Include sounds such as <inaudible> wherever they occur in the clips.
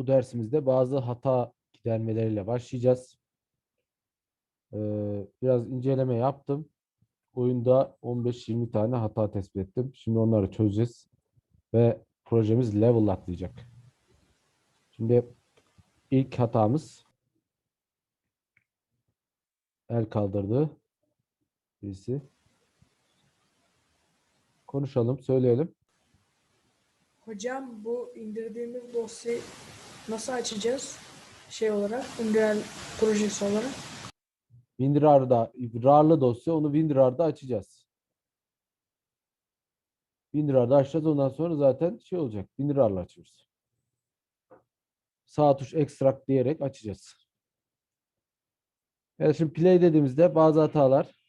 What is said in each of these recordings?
bu dersimizde bazı hata gidermeleriyle başlayacağız. Ee, biraz inceleme yaptım. Oyunda 15-20 tane hata tespit ettim. Şimdi onları çözeceğiz. Ve projemiz level atlayacak. Şimdi ilk hatamız el kaldırdı birisi. Konuşalım, söyleyelim. Hocam bu indirdiğimiz dosyayı nasıl açacağız? Şey olarak, Unreal projesi olarak. WinRAR'da RAR'lı dosya onu WinRAR'da açacağız. WinRAR'da açacağız ondan sonra zaten şey olacak. WinRAR'la açıyoruz. Sağ tuş extract diyerek açacağız. Evet şimdi play dediğimizde bazı hatalar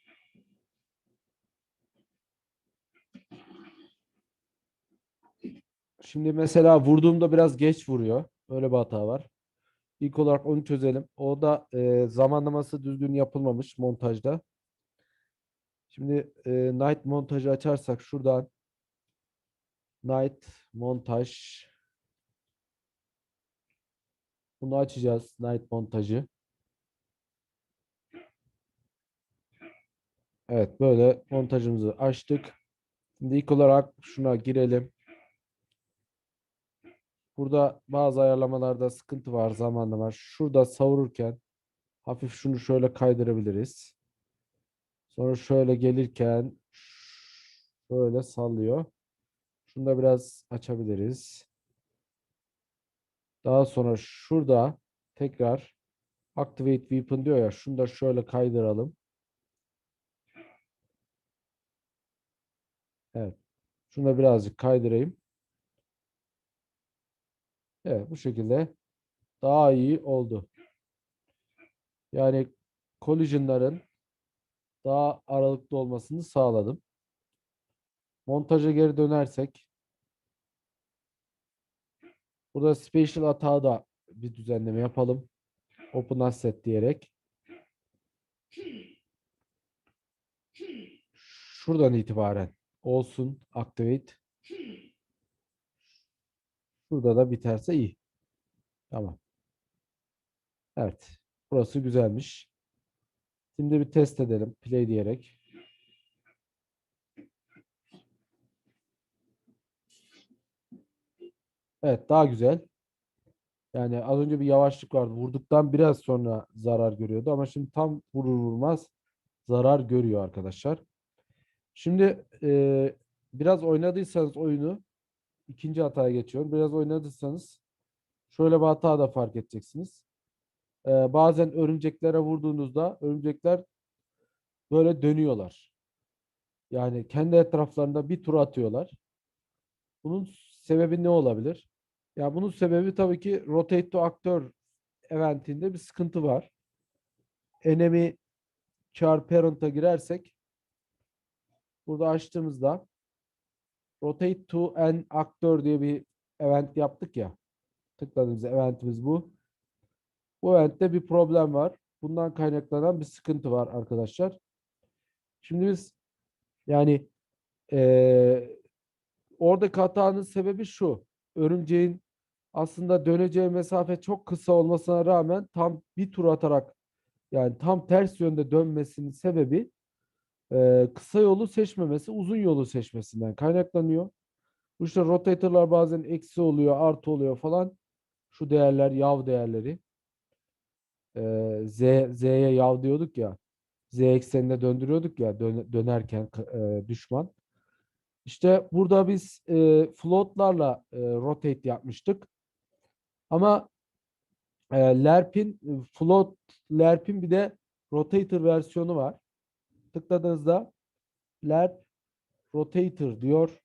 Şimdi mesela vurduğumda biraz geç vuruyor. Öyle bir hata var. İlk olarak onu çözelim. O da e, zamanlaması düzgün yapılmamış montajda. Şimdi e, night montajı açarsak şuradan night montaj bunu açacağız. Night montajı. Evet böyle montajımızı açtık. Şimdi ilk olarak şuna girelim. Burada bazı ayarlamalarda sıkıntı var zamanlama. Şurada savururken hafif şunu şöyle kaydırabiliriz. Sonra şöyle gelirken böyle sallıyor. Şunu da biraz açabiliriz. Daha sonra şurada tekrar Activate Weapon diyor ya. Şunu da şöyle kaydıralım. Evet. Şunu da birazcık kaydırayım. Evet bu şekilde daha iyi oldu. Yani collision'ların daha aralıklı olmasını sağladım. Montaja geri dönersek burada special hata da bir düzenleme yapalım. Open asset diyerek şuradan itibaren olsun activate Burada da biterse iyi. Tamam. Evet. Burası güzelmiş. Şimdi bir test edelim. Play diyerek. Evet daha güzel. Yani az önce bir yavaşlık vardı. Vurduktan biraz sonra zarar görüyordu ama şimdi tam vurur vurmaz zarar görüyor arkadaşlar. Şimdi e, biraz oynadıysanız oyunu ikinci hataya geçiyorum. Biraz oynadıysanız şöyle bir hata da fark edeceksiniz. Ee, bazen örümceklere vurduğunuzda örümcekler böyle dönüyorlar. Yani kendi etraflarında bir tur atıyorlar. Bunun sebebi ne olabilir? Ya bunun sebebi tabii ki rotate to actor eventinde bir sıkıntı var. Enemy char parent'a girersek burada açtığımızda Rotate to an actor diye bir event yaptık ya. Tıkladığımız eventimiz bu. Bu eventte bir problem var. Bundan kaynaklanan bir sıkıntı var arkadaşlar. Şimdi biz yani ee, oradaki hatanın sebebi şu. Örümceğin aslında döneceği mesafe çok kısa olmasına rağmen tam bir tur atarak yani tam ters yönde dönmesinin sebebi e, kısa yolu seçmemesi, uzun yolu seçmesinden kaynaklanıyor. İşte rotatorlar bazen eksi oluyor, artı oluyor falan. Şu değerler yav değerleri. E, Z, Z'ye yav diyorduk ya. Z eksenine döndürüyorduk ya dön, dönerken e, düşman. İşte burada biz e, floatlarla rotate yapmıştık. Ama LERP'in float LERP'in bir de rotator versiyonu var tıkladığınızda lerp rotator diyor.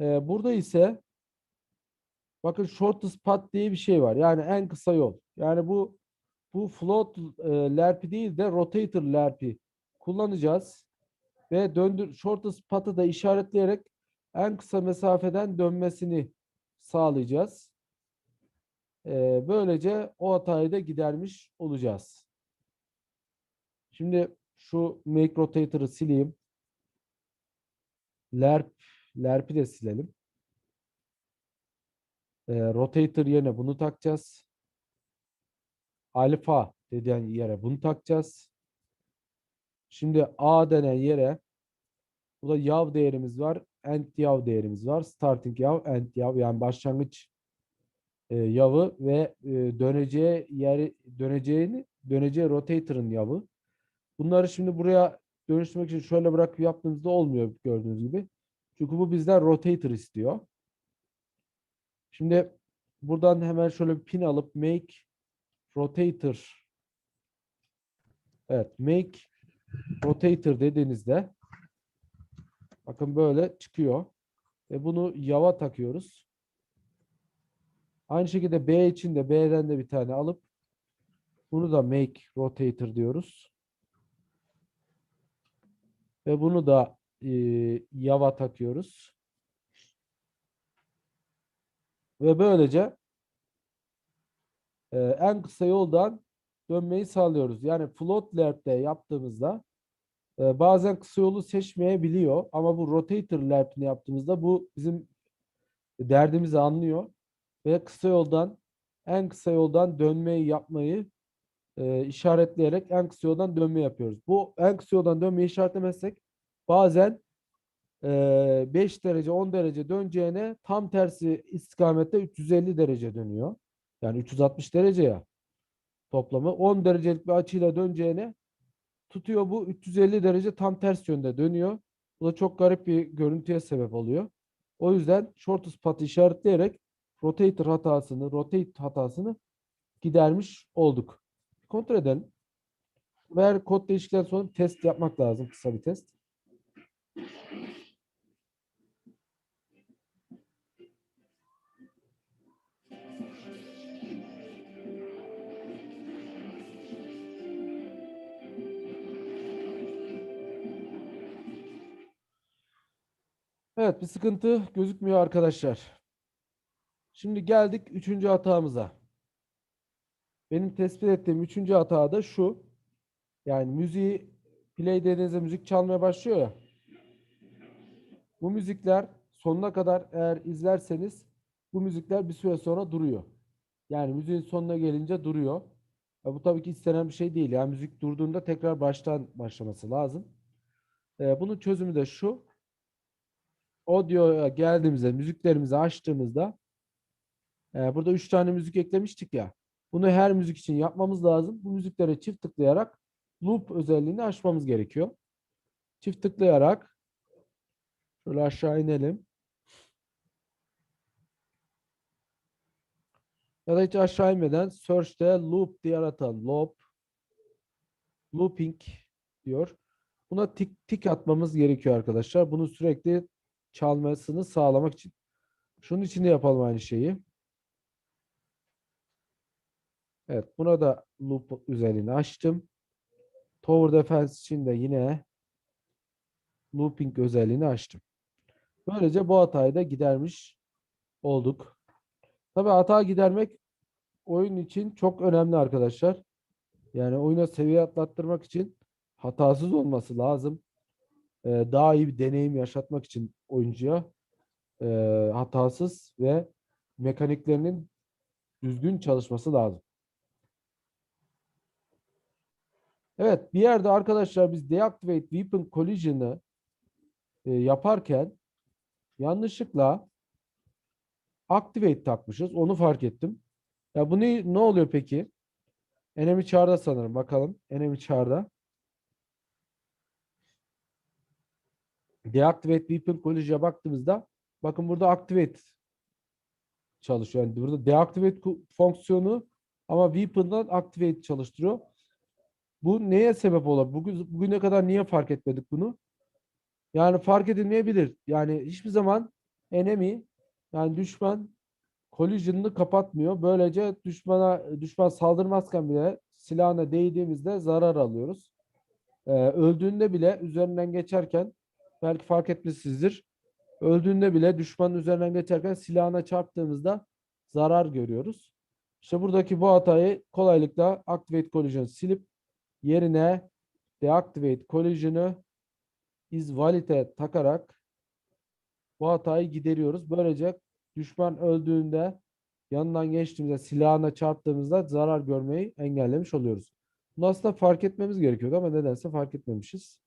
Ee, burada ise bakın shortest path diye bir şey var. Yani en kısa yol. Yani bu bu float e, lerpi değil de rotator lerpi kullanacağız. Ve döndür shortest path'ı da işaretleyerek en kısa mesafeden dönmesini sağlayacağız. Ee, böylece o hatayı da gidermiş olacağız. Şimdi şu make rotator'ı sileyim. Lerp, lerp'i de silelim. e, rotator yerine bunu takacağız. Alfa dediğin yere bunu takacağız. Şimdi A denen yere bu da yav değerimiz var. End yav değerimiz var. Starting yav, end yav yani başlangıç e, yavı ve e, döneceği yeri döneceğini döneceği rotator'ın yavı. Bunları şimdi buraya dönüştürmek için şöyle bırakıp yaptığımızda olmuyor gördüğünüz gibi. Çünkü bu bizden rotator istiyor. Şimdi buradan hemen şöyle bir pin alıp make rotator Evet, make rotator dediğinizde bakın böyle çıkıyor. Ve bunu yava takıyoruz. Aynı şekilde B için de B'den de bir tane alıp bunu da make rotator diyoruz. Ve bunu da e, yava takıyoruz. Ve böylece e, en kısa yoldan dönmeyi sağlıyoruz. Yani float lerp'te yaptığımızda e, bazen kısa yolu seçmeyebiliyor ama bu rotator lerp'ini yaptığımızda bu bizim derdimizi anlıyor ve kısa yoldan en kısa yoldan dönmeyi yapmayı e, işaretleyerek en kısa dönme yapıyoruz. Bu en kısa dönmeyi işaretlemezsek bazen e, 5 derece 10 derece döneceğine tam tersi istikamette 350 derece dönüyor. Yani 360 derece ya toplamı 10 derecelik bir açıyla döneceğine tutuyor bu 350 derece tam ters yönde dönüyor. Bu da çok garip bir görüntüye sebep oluyor. O yüzden shortest path'ı işaretleyerek rotator hatasını, rotate hatasını gidermiş olduk. Kontrol edelim. Ve kod değişiklikten sonra test yapmak lazım. Kısa bir test. Evet bir sıkıntı gözükmüyor arkadaşlar. Şimdi geldik üçüncü hatamıza. Benim tespit ettiğim üçüncü hata da şu. Yani müziği play dediğinizde müzik çalmaya başlıyor ya. Bu müzikler sonuna kadar eğer izlerseniz bu müzikler bir süre sonra duruyor. Yani müziğin sonuna gelince duruyor. Ya bu tabii ki istenen bir şey değil. Yani müzik durduğunda tekrar baştan başlaması lazım. Ee, bunun çözümü de şu. Audio'ya geldiğimizde, müziklerimizi açtığımızda e, burada üç tane müzik eklemiştik ya. Bunu her müzik için yapmamız lazım. Bu müziklere çift tıklayarak loop özelliğini açmamız gerekiyor. Çift tıklayarak şöyle aşağı inelim. Ya da hiç aşağı inmeden search'te loop diye aratalım. Loop looping diyor. Buna tik tik atmamız gerekiyor arkadaşlar. Bunu sürekli çalmasını sağlamak için. Şunun için de yapalım aynı şeyi. Evet, buna da loop üzerine açtım. Tower Defense için de yine looping özelliğini açtım. Böylece bu hatayı da gidermiş olduk. Tabii hata gidermek oyun için çok önemli arkadaşlar. Yani oyuna seviye atlattırmak için hatasız olması lazım. Ee, daha iyi bir deneyim yaşatmak için oyuncuya e, hatasız ve mekaniklerinin düzgün çalışması lazım. Evet bir yerde arkadaşlar biz deactivate weapon collision'ı e, yaparken yanlışlıkla activate takmışız. Onu fark ettim. Ya bu ne, oluyor peki? Enemy çağrıda sanırım. Bakalım. Enemy çağrıda. Deactivate weapon collision'a baktığımızda bakın burada activate çalışıyor. Yani burada deactivate fonksiyonu ama weapon'dan activate çalıştırıyor. Bu neye sebep olur? Bugün, bugüne kadar niye fark etmedik bunu? Yani fark edilmeyebilir. Yani hiçbir zaman enemy yani düşman collision'ını kapatmıyor. Böylece düşmana düşman saldırmazken bile silahına değdiğimizde zarar alıyoruz. Ee, öldüğünde bile üzerinden geçerken belki fark etmişsinizdir. Öldüğünde bile düşmanın üzerinden geçerken silahına çarptığımızda zarar görüyoruz. İşte buradaki bu hatayı kolaylıkla activate collision silip yerine deactivate collision'ı is valid'e takarak bu hatayı gideriyoruz. Böylece düşman öldüğünde yanından geçtiğimizde silahına çarptığımızda zarar görmeyi engellemiş oluyoruz. Bunu aslında fark etmemiz gerekiyordu ama nedense fark etmemişiz.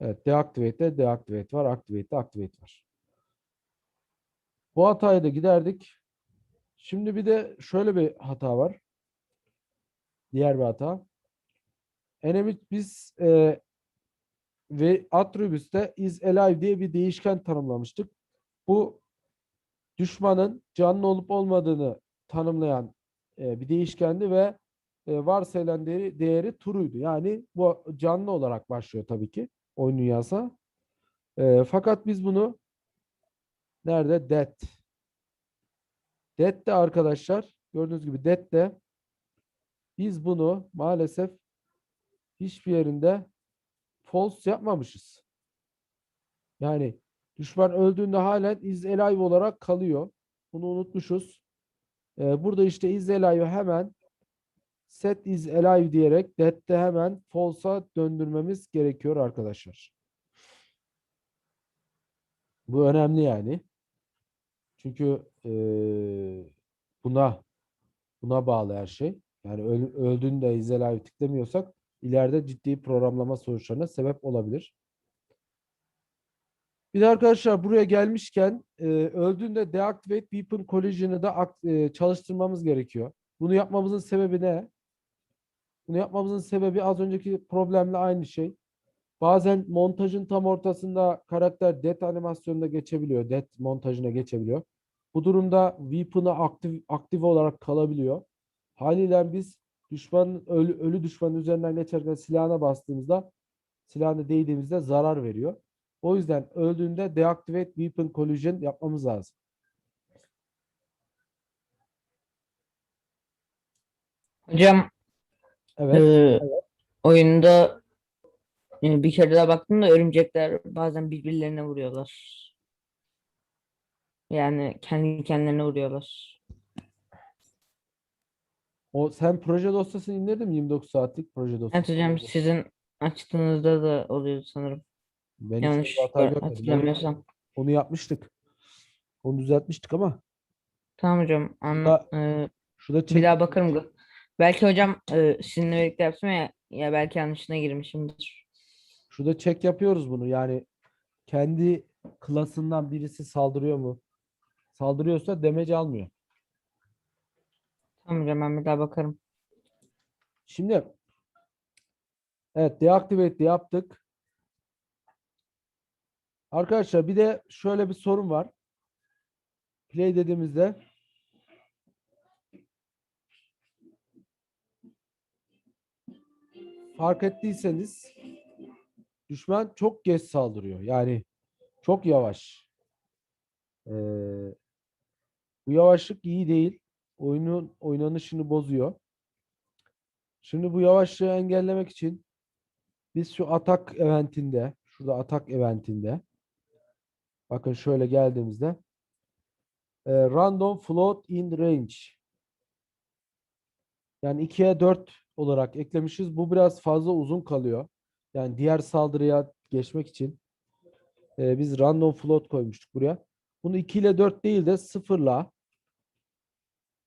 Evet, deactivate'de deactivate var, activate'de activate var. Bu hatayı da giderdik. Şimdi bir de şöyle bir hata var. Diğer bir hata. Enemy biz e, ve attributes'te is alive diye bir değişken tanımlamıştık. Bu düşmanın canlı olup olmadığını tanımlayan e, bir değişkendi ve e, varsayılan değeri, değeri true'ydu. Yani bu canlı olarak başlıyor tabii ki oyun dünyası. E, fakat biz bunu nerede? Dead. Dead de arkadaşlar gördüğünüz gibi dead de biz bunu maalesef hiçbir yerinde false yapmamışız. Yani düşman öldüğünde halen is alive olarak kalıyor. Bunu unutmuşuz. Ee, burada işte is alive hemen set is alive diyerek dead'de hemen false'a döndürmemiz gerekiyor arkadaşlar. Bu önemli yani. Çünkü eee, buna buna bağlı her şey. Yani öl- öldüğünde is alive tıklamıyorsak ileride ciddi programlama sonuçlarına sebep olabilir. Bir de arkadaşlar buraya gelmişken e, öldüğünde deactivate weapon collision'ı da e, çalıştırmamız gerekiyor. Bunu yapmamızın sebebi ne? Bunu yapmamızın sebebi az önceki problemle aynı şey. Bazen montajın tam ortasında karakter death animasyonuna geçebiliyor. Death montajına geçebiliyor. Bu durumda weapon'ı aktif, aktif olarak kalabiliyor. Haliyle biz düşmanın ölü, ölü düşmanın üzerinden geçerken silahına bastığımızda silahına değdiğimizde zarar veriyor. O yüzden öldüğünde deactivate weapon collision yapmamız lazım. Hocam Evet. e, oyunda e, bir kere daha baktım da örümcekler bazen birbirlerine vuruyorlar. Yani kendi kendilerine vuruyorlar. O sen proje dosyasını indirdin mi 29 saatlik proje dosyası? Evet hocam sizin açtığınızda da oluyordu sanırım. Ben hiç Yanlış hata görmedim. Hatırlamıyorsam. Onu yapmıştık. Onu düzeltmiştik ama Tamam hocam. Anla, e, şurada bir çek daha bakarım. Belki hocam e, sizinle birlikte yaptım ya, ya belki yanlışına girmişimdir. şurada check yapıyoruz bunu. Yani kendi klasından birisi saldırıyor mu? Saldırıyorsa damage almıyor. Tamam hocam bir daha bakarım. Şimdi evet deactivate de yaptık. Arkadaşlar bir de şöyle bir sorun var. Play dediğimizde fark ettiyseniz düşman çok geç saldırıyor. Yani çok yavaş. Ee, bu yavaşlık iyi değil. Oyunun oynanışını bozuyor. Şimdi bu yavaşlığı engellemek için biz şu atak eventinde, şurada atak eventinde bakın şöyle geldiğimizde e, random float in range yani 2'ye 4 olarak eklemişiz. Bu biraz fazla uzun kalıyor. Yani diğer saldırıya geçmek için e, biz random float koymuştuk buraya. Bunu 2 ile 4 değil de 0 ile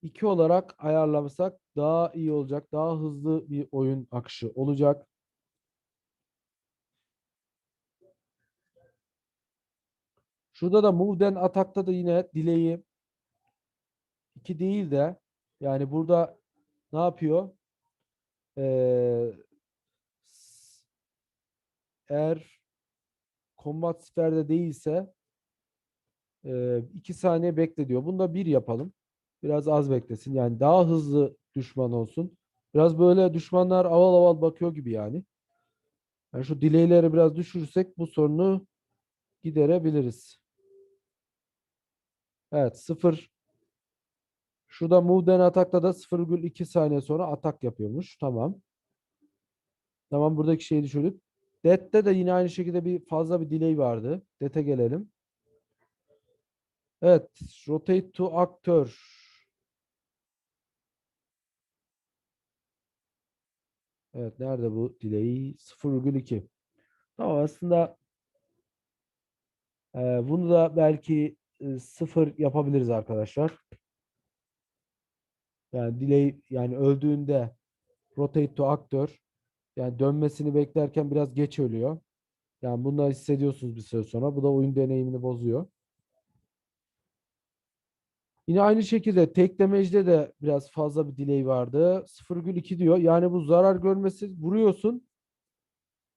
2 olarak ayarlasak daha iyi olacak. Daha hızlı bir oyun akışı olacak. Şurada da move then atakta da yine delay'i 2 değil de yani burada ne yapıyor? Ee, eğer combat sferde değilse 2 saniye bekle diyor. Bunu da 1 yapalım. Biraz az beklesin. Yani daha hızlı düşman olsun. Biraz böyle düşmanlar aval aval bakıyor gibi yani. Yani şu delay'leri biraz düşürürsek bu sorunu giderebiliriz. Evet 0 Şurada move then atakta da 0,2 saniye sonra atak yapıyormuş. Tamam. Tamam buradaki şeyi düşürdük. Dead'de de yine aynı şekilde bir fazla bir delay vardı. Dead'e gelelim. Evet. Rotate to actor. Evet. Nerede bu delay? 0,2. Tamam aslında e, bunu da belki e, 0 yapabiliriz arkadaşlar. Yani delay yani öldüğünde rotate to actor yani dönmesini beklerken biraz geç ölüyor. Yani bunu hissediyorsunuz bir süre sonra. Bu da oyun deneyimini bozuyor. Yine aynı şekilde tek damage'de de biraz fazla bir delay vardı. 0,2 diyor. Yani bu zarar görmesi vuruyorsun.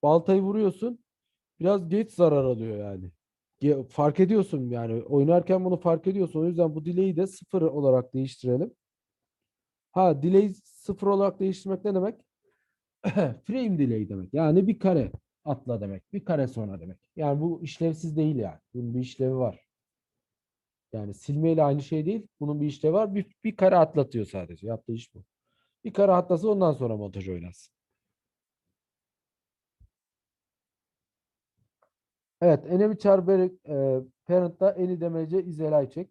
Baltayı vuruyorsun. Biraz geç zarar alıyor yani. Fark ediyorsun yani. Oynarken bunu fark ediyorsun. O yüzden bu delay'i de sıfır olarak değiştirelim. Ha delay sıfır olarak değiştirmek ne demek? <coughs> Frame delay demek. Yani bir kare atla demek. Bir kare sonra demek. Yani bu işlevsiz değil yani. Bunun bir işlevi var. Yani silmeyle aynı şey değil. Bunun bir işlevi var. Bir, bir kare atlatıyor sadece. Yaptığı iş bu. Bir kare atlasın ondan sonra montaj oynasın. Evet. Enemy çarpı e, parent'ta any damage izelay çek.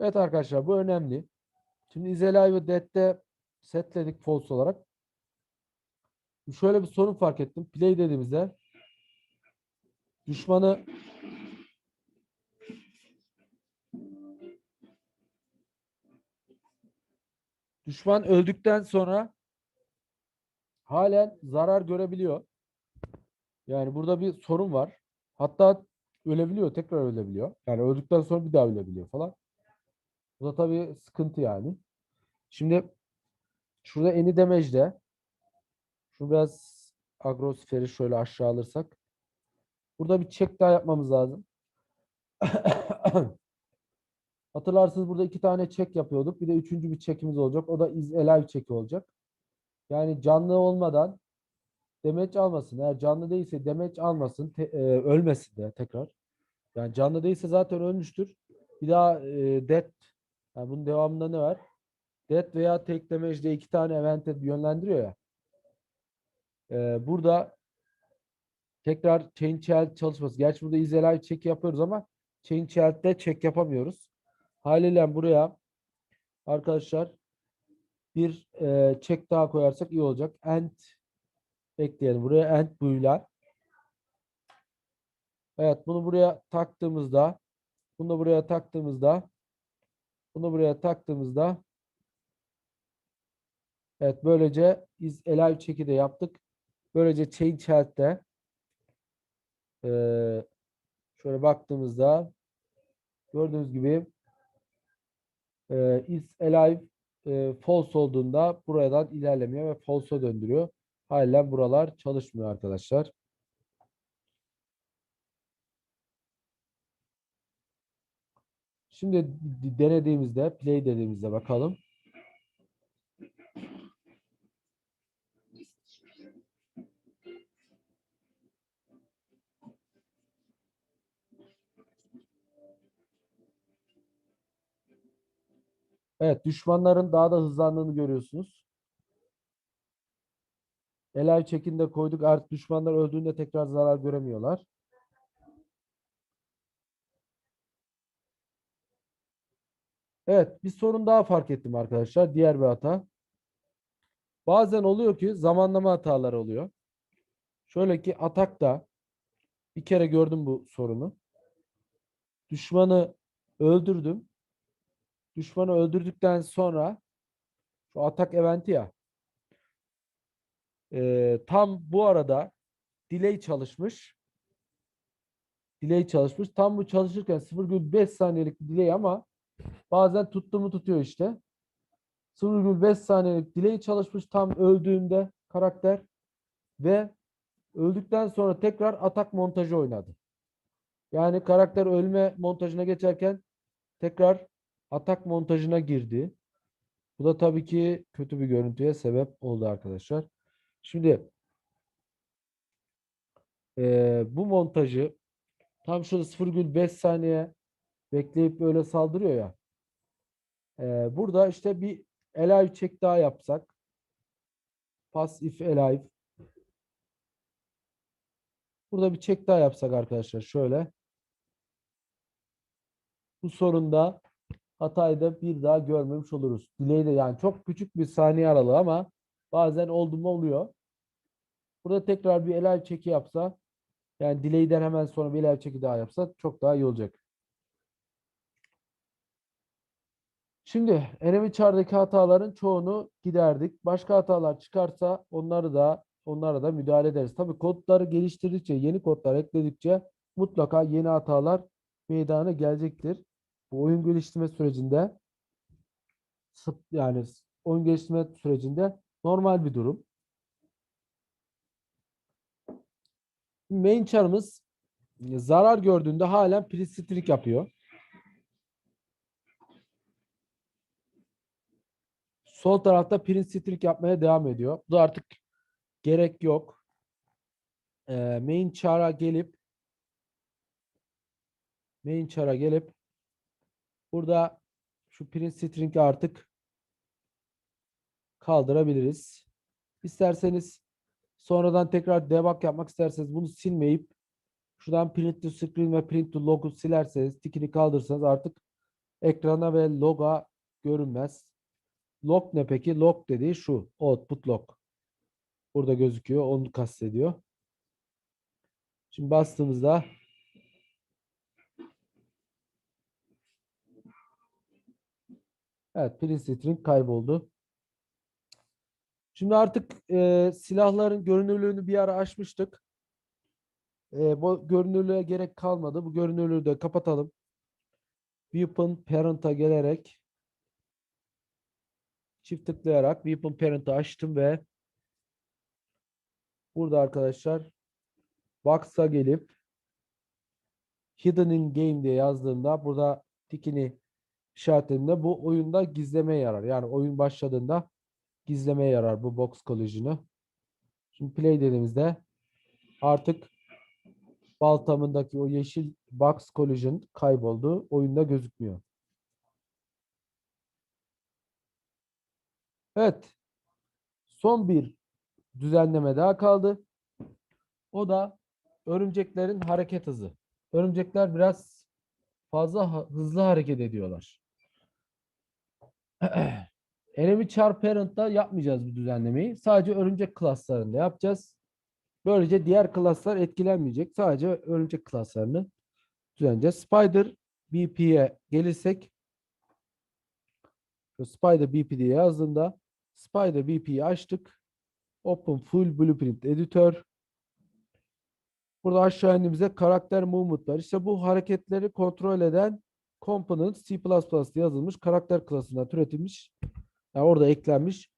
Evet arkadaşlar bu önemli. Şimdi izelay ve dead'de setledik false olarak. Şöyle bir sorun fark ettim. Play dediğimizde düşmanı düşman öldükten sonra halen zarar görebiliyor. Yani burada bir sorun var. Hatta ölebiliyor, tekrar ölebiliyor. Yani öldükten sonra bir daha ölebiliyor falan. Bu da tabii sıkıntı yani. Şimdi şurada eni damage'de şu biraz agrosferi şöyle aşağı alırsak. Burada bir check daha yapmamız lazım. <coughs> Hatırlarsınız burada iki tane check yapıyorduk. Bir de üçüncü bir check'imiz olacak. O da is alive check'i olacak. Yani canlı olmadan damage almasın. Eğer canlı değilse damage almasın. te- e, ölmesin de tekrar. Yani canlı değilse zaten ölmüştür. Bir daha e, death. Yani bunun devamında ne var? Death veya tek damage'de iki tane event'e yönlendiriyor ya. Ee, burada tekrar chain child çalışması. Gerçi burada is alive check yapıyoruz ama chain child'de check yapamıyoruz. Haliyle buraya arkadaşlar bir e, check daha koyarsak iyi olacak. End ekleyelim. Buraya end buyla. Evet bunu buraya taktığımızda bunu buraya taktığımızda bunu buraya taktığımızda Evet böylece is alive check'i de yaptık. Böylece chain child'de eee şöyle baktığımızda gördüğünüz gibi eee is alive eee, false olduğunda buradan ilerlemiyor ve false'a döndürüyor. Halen buralar çalışmıyor arkadaşlar. Şimdi denediğimizde, play dediğimizde bakalım. Evet, düşmanların daha da hızlandığını görüyorsunuz. Elay çekinde koyduk. Artık düşmanlar öldüğünde tekrar zarar göremiyorlar. Evet, bir sorun daha fark ettim arkadaşlar. Diğer bir hata. Bazen oluyor ki zamanlama hataları oluyor. Şöyle ki atakta bir kere gördüm bu sorunu. Düşmanı öldürdüm. Düşmanı öldürdükten sonra şu atak eventi ya eee, tam bu arada delay çalışmış. Delay çalışmış. Tam bu çalışırken 0,5 saniyelik bir delay ama bazen tuttu mu tutuyor işte. 0,5 saniyelik delay çalışmış tam öldüğünde karakter ve öldükten sonra tekrar atak montajı oynadı. Yani karakter ölme montajına geçerken tekrar atak montajına girdi. Bu da tabii ki kötü bir görüntüye sebep oldu arkadaşlar. Şimdi eee, bu montajı tam şurada 0,5 saniye bekleyip böyle saldırıyor ya. Eee, burada işte bir alive check daha yapsak. Pass if alive. Burada bir check daha yapsak arkadaşlar şöyle. Bu sorunda hatayı da bir daha görmemiş oluruz. De yani çok küçük bir saniye aralığı ama bazen oldu mu oluyor. Burada tekrar bir alive check'i yapsa yani delay'den hemen sonra bir alive check'i daha yapsa çok daha iyi olacak. Şimdi enemy char'daki hataların çoğunu giderdik. Başka hatalar çıkarsa onları da onlara da müdahale ederiz. Tabii kodları geliştirdikçe, yeni kodlar ekledikçe mutlaka yeni hatalar meydana gelecektir. Bu oyun geliştirme sürecinde yani oyun geliştirme sürecinde normal bir durum. Main char'ımız zarar gördüğünde halen print string yapıyor. Sol tarafta print string yapmaya devam ediyor. Bu da artık gerek yok. Ee, main char'a gelip main char'a gelip burada şu print string'i artık kaldırabiliriz. İsterseniz sonradan tekrar debug yapmak isterseniz bunu silmeyip şuradan print to screen ve print to log'u silerseniz tikini kaldırırsanız artık ekrana ve loga görünmez. Log ne peki? Log dediği şu. Output log. Burada gözüküyor. Onu kastediyor. Şimdi bastığımızda Evet, print string kayboldu. Şimdi artık e, silahların görünürlüğünü bir ara açmıştık. E, bu görünürlüğe gerek kalmadı. Bu görünürlüğü de kapatalım. Weapon Parent'a gelerek çift tıklayarak Weapon Parent'ı açtım ve burada arkadaşlar Box'a gelip Hidden in Game diye yazdığımda burada tikini işaretinde bu oyunda gizlemeye yarar. Yani oyun başladığında gizlemeye yarar bu box collision'ı. Şimdi play dediğimizde artık baltamındaki o yeşil box collision kayboldu. Oyunda gözükmüyor. Evet. Son bir düzenleme daha kaldı. O da örümceklerin hareket hızı. Örümcekler biraz fazla hızlı hareket ediyorlar. <clears throat> Enemy Char Parent'ta yapmayacağız bu düzenlemeyi. Sadece örümcek klaslarında yapacağız. Böylece diğer klaslar etkilenmeyecek. Sadece örümcek klaslarını düzenleyeceğiz. Spider BP'ye gelirsek Spider BP diye yazdığımda Spider BP'yi açtık. Open Full Blueprint Editor. Burada aşağı indiğimizde karakter movement var. İşte bu hareketleri kontrol eden component C++ yazılmış karakter klasından türetilmiş. Yani orada eklenmiş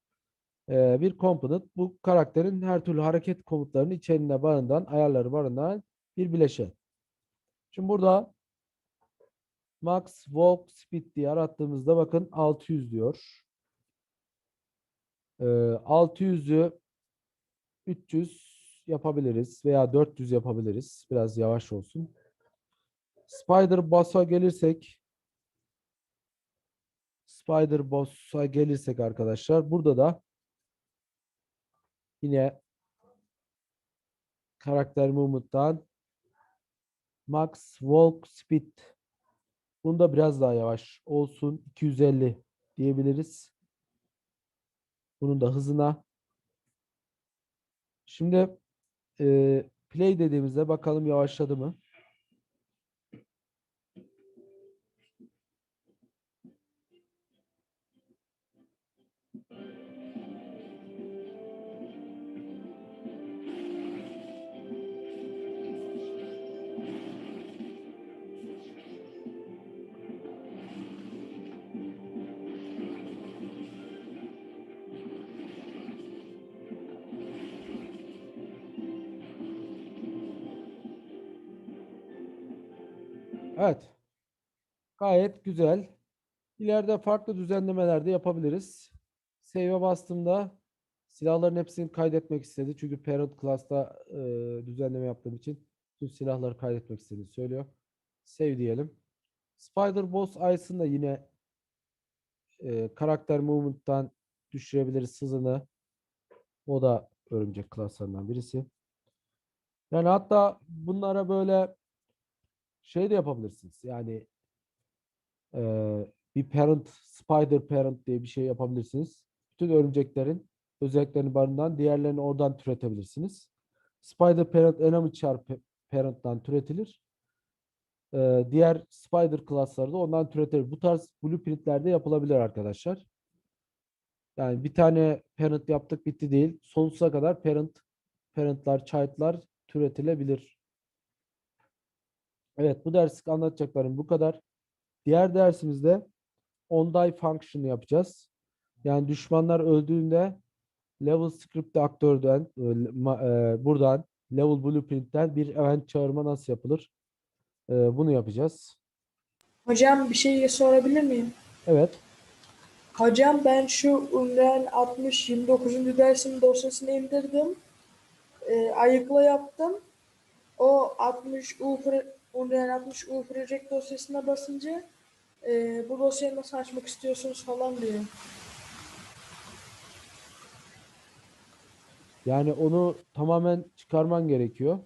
eee, bir component. Bu karakterin her türlü hareket komutlarını içerisinde barındıran, ayarları barındıran bir bileşen. Şimdi burada max walk speed diye arattığımızda bakın 600 diyor. Eee 600'ü 300 yapabiliriz veya 400 yapabiliriz. Biraz yavaş olsun. Spider Boss'a gelirsek Spider Boss'a gelirsek arkadaşlar burada da yine karakter movement'tan max walk speed bunda biraz daha yavaş olsun 250 diyebiliriz. Bunun da hızına. Şimdi eee, play dediğimizde bakalım yavaşladı mı? Evet. Gayet güzel. İleride farklı düzenlemeler de yapabiliriz. Save'e bastığımda silahların hepsini kaydetmek istedi. Çünkü parent class'ta e, düzenleme yaptığım için tüm silahları kaydetmek istediğini söylüyor. Save diyelim. Spider Boss Ice'ın da yine e, karakter movement'tan düşürebiliriz hızını. O da örümcek klaslarından birisi. Yani hatta bunlara böyle şey de yapabilirsiniz. Yani eee, bir parent, spider parent diye bir şey yapabilirsiniz. Bütün örümceklerin özelliklerini barındıran diğerlerini oradan türetebilirsiniz. Spider parent enemy char pa- parent'tan türetilir. e, diğer Spider class'ları da ondan türetir. Bu tarz blueprint'lerde yapılabilir arkadaşlar. Yani bir tane parent yaptık bitti değil. Sonsuza kadar parent, parent'lar, child'lar türetilebilir. Evet bu derslik anlatacaklarım bu kadar. Diğer dersimizde on-die function yapacağız. Yani düşmanlar öldüğünde level script'te aktörden e, e, buradan level blueprint'ten bir event çağırma nasıl yapılır? E, bunu yapacağız. Hocam bir şey sorabilir miyim? Evet. Hocam ben şu Unreal 60 29. dersin dosyasını indirdim. Ayıkla yaptım. O 60 U Unreal 60 U Project dosyasına basınca e, bu dosyayı nasıl açmak istiyorsunuz falan diyor. Yani onu tamamen çıkarman gerekiyor.